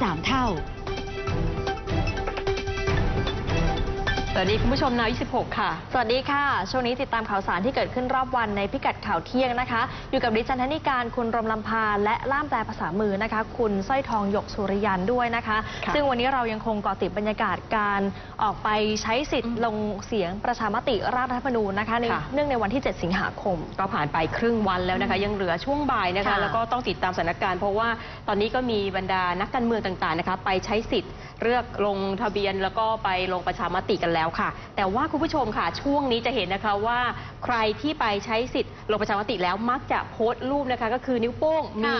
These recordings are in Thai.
3เท่ สวัสดีคุณผู้ชมนาว26 ค่ะ สวัสดีค่ะ ช่วงนี้ติดตามข่าวสารที่เกิดขึ้นรอบวันในพิกัดข่าวเที่ยงนะคะ อยู่กับดิฉันธนิการคุณรมลำพา และล่ามแปลภาษามือนะคะ คุณสร้อยทองหยกสุริยันด้วยนะคะค่ะซึ่งวันนี้เรายังคงเกาะติดบรรยากาศการออกไปใช้สิทธิ์ลงเสียงประชามติร่างรัฐธรรมนูญนะคะในเนื่องในวันที่ 7 สิงหาคม ก็ผ่านไปครึ่งวันแล้วนะคะ ยังเหลือช่วงบ่ายนะคะค่ะแล้วก็ต้องติดตามสถานการณ์เพราะว่าตอนนี้ก็มีบรรดานักการเมืองต่างๆนะคะ ไปใช้สิทธิ์เลือกลงทะเบียนแล้วก็ไปลงประชามติกันแล้วค่ะ แต่ว่าคุณผู้ชมค่ะ ช่วงนี้จะเห็นนะคะว่า ใครที่ไปใช้สิทธิ์ลงประชามติแล้วมักจะโพสต์รูปนะคะ ก็คือนิ้วโป้งมี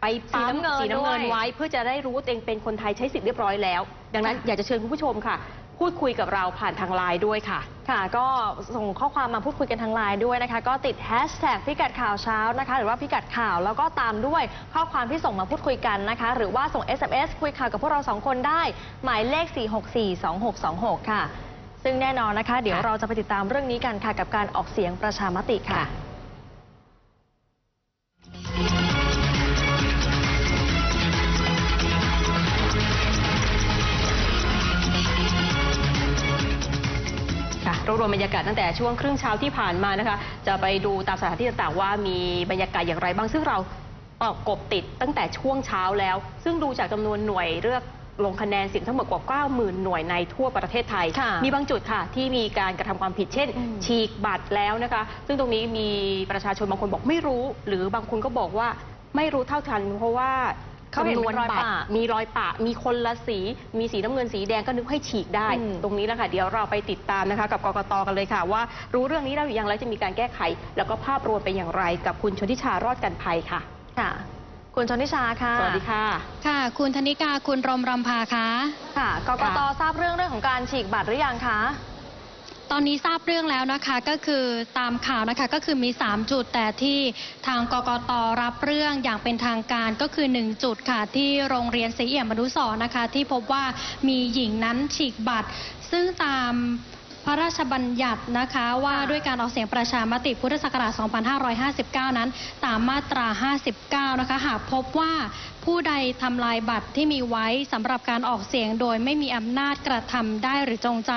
ไปปั๊มสีน้ำเงินสีน้ำเงินด้วยไว้ เพื่อจะได้รู้ว่าตัวเองเป็นคนไทยใช้สิทธิ์เรียบร้อยแล้ว ดังนั้นอยากจะเชิญคุณผู้ชมค่ะ พูดคุยกับเราผ่านทางไลน์ด้วยค่ะ ค่ะ ก็ส่งข้อความมาพูดคุยกันทางไลน์ด้วยนะคะ ก็ติดแฮชแท็กพิกัดข่าวเช้านะคะ หรือว่าพิกัดข่าวแล้วก็ตามด้วยข้อความที่ส่งมาพูดคุยกันนะคะ หรือว่าส่ง SMS คุยข่าวกับพวกเราสองคนได้ หมายเลข 4642626 ค่ะ ซึ่งแน่นอนนะคะ เดี๋ยวค่ะเราจะไปติดตามเรื่องนี้กันค่ะกับการออกเสียงประชามติค่ะ ค่ะรวบรวมบรรยากาศตั้งแต่ช่วงครึ่งเช้าที่ผ่านมานะคะ จะไปดูตามสถานที่ต่างๆว่ามีบรรยากาศอย่างไรบ้างซึ่งเราออกกบติดตั้งแต่ช่วงเช้าแล้ว ซึ่งดูจากจำนวนหน่วยเลือก ลงคะแนนเสียงทั้งหมดกว่า 90,000 หน่วยในทั่วประเทศไทย ค่ะมีบางจุดค่ะที่มีการกระทำความผิดเช่น อืม ฉีกบัตรแล้วนะคะ ซึ่งตรงนี้มีประชาชนบางคนบอกไม่รู้ หรือบางคนก็บอกว่าไม่รู้เท่าทัน เพราะว่าเขาเห็นจำนเป็วนนรอยบัตรปะมีรอยปะ มีคนละสี มีสีน้ำเงินสีแดงก็นึกให้ฉีกได้ อืม ตรงนี้แหละค่ะเดี๋ยวเราไปติดตามนะคะ กับกกตกันเลยค่ะ ว่ารู้เรื่องนี้แล้วหรือยังแล้วจะมีการแก้ไข แล้วก็ภาพรวมเป็นอย่างไร กับคุณชนทิชารอดกันภัยค่ะ ค่ะ คุณชนทิชาค่ะ สวัสดีค่ะ ค่ะ คุณธนิกา คุณรมรำพาคะค่ะกกตทราบเรื่องเรื่องของการฉีกบัตรหรือยังคะ ตอนนี้ทราบเรื่องแล้วนะคะ ก็คือตามข่าวนะคะ ก็คือมี 3 จุด แต่ที่ทางกกตรับเรื่องอย่างเป็นทางการก็คือ 1 จุดค่ะ ที่โรงเรียนศรีเอี่ยมอนุสรณ์นะคะ ที่พบว่ามีหญิงนั้นฉีกบัตร ซึ่งตาม พระราชบัญญัตินะคะว่าด้วยการออกเสียงประชามติพุทธศักราช 2559 นั้นตามมาตรา 59 นะคะ หากพบว่าผู้ใดทำลายบัตรที่มีไว้สำหรับการออกเสียงโดยไม่มีอำนาจกระทำได้หรือจงใจ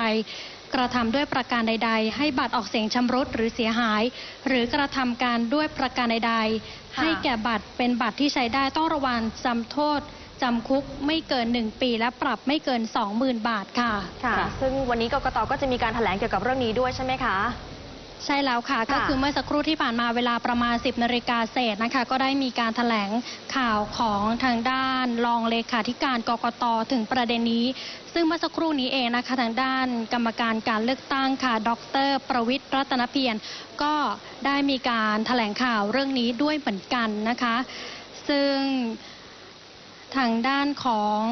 กระทำด้วยประการใด ๆ ให้บัตรออกเสียงชำรุดหรือเสียหาย หรือกระทำการด้วยประการใด ๆ ให้แก่บัตรเป็นบัตรที่ใช้ได้ต้องระวังจำโทษ จำคุกไม่เกิน 1 ปี และปรับไม่เกิน 20,000 บาทค่ะค่ะค่ะซึ่งวันนี้กกตก็จะมีการแถลงเกี่ยวกับเรื่องนี้ด้วยใช่ไหมคะ ใช่แล้วค่ะ ก็คือเมื่อสักครู่ที่ผ่านมาเวลาประมาณ 10นาฬิกาเศษนะคะ ก็ได้มีการแถลงข่าวของทางด้านรองเลขาธิการกกตถึงประเด็นนี้ ซึ่งเมื่อสักครู่นี้เองนะคะทางด้านกรรมการการเลือกตั้งค่ะ ดร ประวิทย์รัตนเพียรก็ได้มีการแถลงข่าวเรื่องนี้ด้วยเหมือนกันนะคะ ซึ่ง ทางด้านของ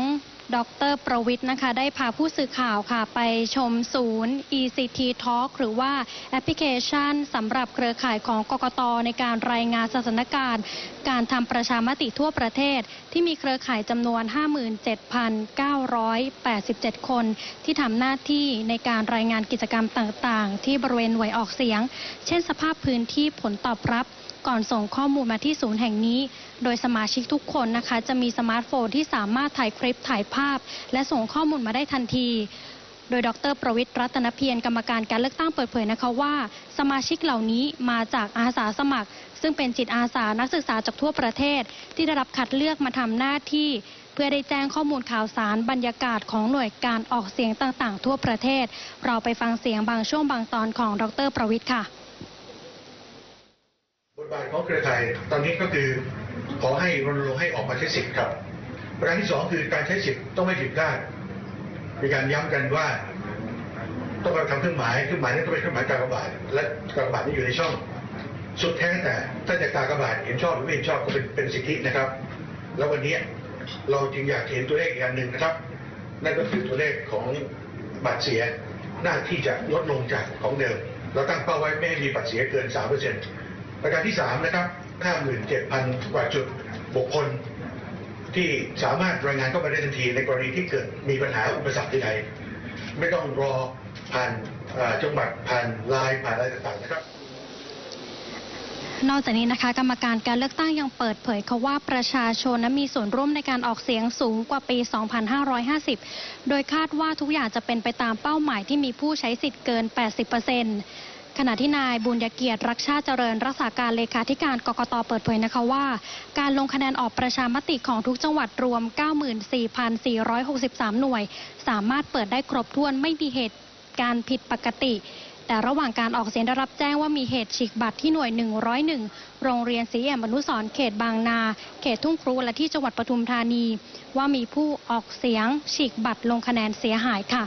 ดรประวิทย์นะคะ ได้พาผู้สื่อข่าวค่ะ ไปชมศูนย์ ECT Talk หรือว่าแอปพลิเคชันสำหรับเครือข่ายของกกตในการรายงานสถานการณ์ การทำประชามติทั่วประเทศ ที่มีเครือข่ายจำนวน 57,987 คน ที่ทำหน้าที่ในการรายงานกิจกรรมต่างๆ ที่บริเวณหน่วยออกเสียง เช่นสภาพพื้นที่ผลตอบรับ ก่อนส่งข้อมูลมาที่ศูนย์แห่งนี้ โดยสมาชิกทุกคนนะคะ จะมีสมาร์ทโฟนที่สามารถถ่ายคลิปถ่ายภาพ และส่งข้อมูลมาได้ทันทีโดยดร ประวิทย์รัตนเพียรกรรมการการเลือกตั้งเปิดเผยนะคะว่า สมาชิกเหล่านี้มาจากอาสาสมัคร ซึ่งเป็นจิตอาสานักศึกษาจากทั่วประเทศ ที่ได้รับคัดเลือกมาทำหน้าที่ เพื่อได้แจ้งข้อมูลข่าวสารบรรยากาศของหน่วยการออกเสียงต่างๆ ทั่วประเทศ เราไปฟังเสียงบางช่วงบางตอนของดร ประวิทย์ค่ะ บาทของเครือข่ายตอนนี้ก็คือขอให้รณรงค์ให้ออกมาใช้สิทธิ์ครับประการที่สองคือการใช้สิทธิ์ต้องไม่ผิดพลาดมีการย้ำกันว่า ต้องการทำเครื่องหมายเครื่องหมายนั้นต้องเป็นเครื่องหมายกากบาทและกากบาทนี้อยู่ในช่อง สุดแท้แต่ถ้าจะกากบาทเห็นชอบหรือไม่เห็นชอบก็เป็นเป็นสิทธินะครับ แล้ววันนี้เราจึงอยากเห็นตัวเลขอีกอันหนึ่งนะครับ นั่นก็คือตัวเลขของบัตรเสียหน้าที่จะลดลงจากของเดิม เราตั้งเป้าไว้ไม่ให้มีบัตรเสียเกิน3% ประการที่3นะครับ57,000 กว่าจุดบุคคล ที่สามารถรายงานเข้ามาได้ทันที ในกรณีที่เกิดมีปัญหาอุปสรรคใดๆไม่ต้องรอผ่านจังหวัดผ่านไลน์ผ่านอะไรต่างๆนะครับนอกจากนี้นะคะ กรรมการการเลือกตั้งยังเปิดเผยเขาว่าประชาชนนั้นมีส่วนร่วมในการออกเสียงสูงกว่าปี 2550 โดยคาดว่าทุกอย่างจะเป็นไปตามเป้าหมายที่มีผู้ใช้สิทธิ์เกิน 80% ขณะที่นายบุญยเกียรติรักชาติเจริญรักษาการเลขาธิการกกตเปิดเผยนะคะว่า การลงคะแนนออกประชามติของทุกจังหวัดรวม 94,463 หน่วย สามารถเปิดได้ครบถ้วนไม่มีเหตุการผิดปกติ แต่ระหว่างการออกเสียงได้รับแจ้งว่ามีเหตุฉีกบัตรที่หน่วย 101 โรงเรียนศรีแอมอนุสรเขตบางนา เขตทุ่งครูและที่จังหวัดปทุมธานี ว่ามีผู้ออกเสียงฉีกบัตรลงคะแนนเสียหายค่ะ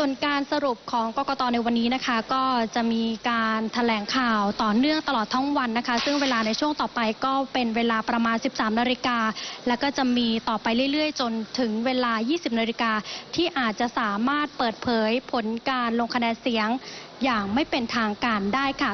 ส่วนการสรุปของกกตในวันนี้นะคะ ก็จะมีการแถลงข่าวต่อเนื่องตลอดทั้งวันนะคะ ซึ่งเวลาในช่วงต่อไปก็เป็นเวลาประมาณ 13 นาฬิกา แล้วก็จะมีต่อไปเรื่อยๆ จนถึงเวลา 20 นาฬิกาที่อาจจะสามารถเปิดเผยผลการลงคะแนนเสียงอย่างไม่เป็นทางการได้ค่ะ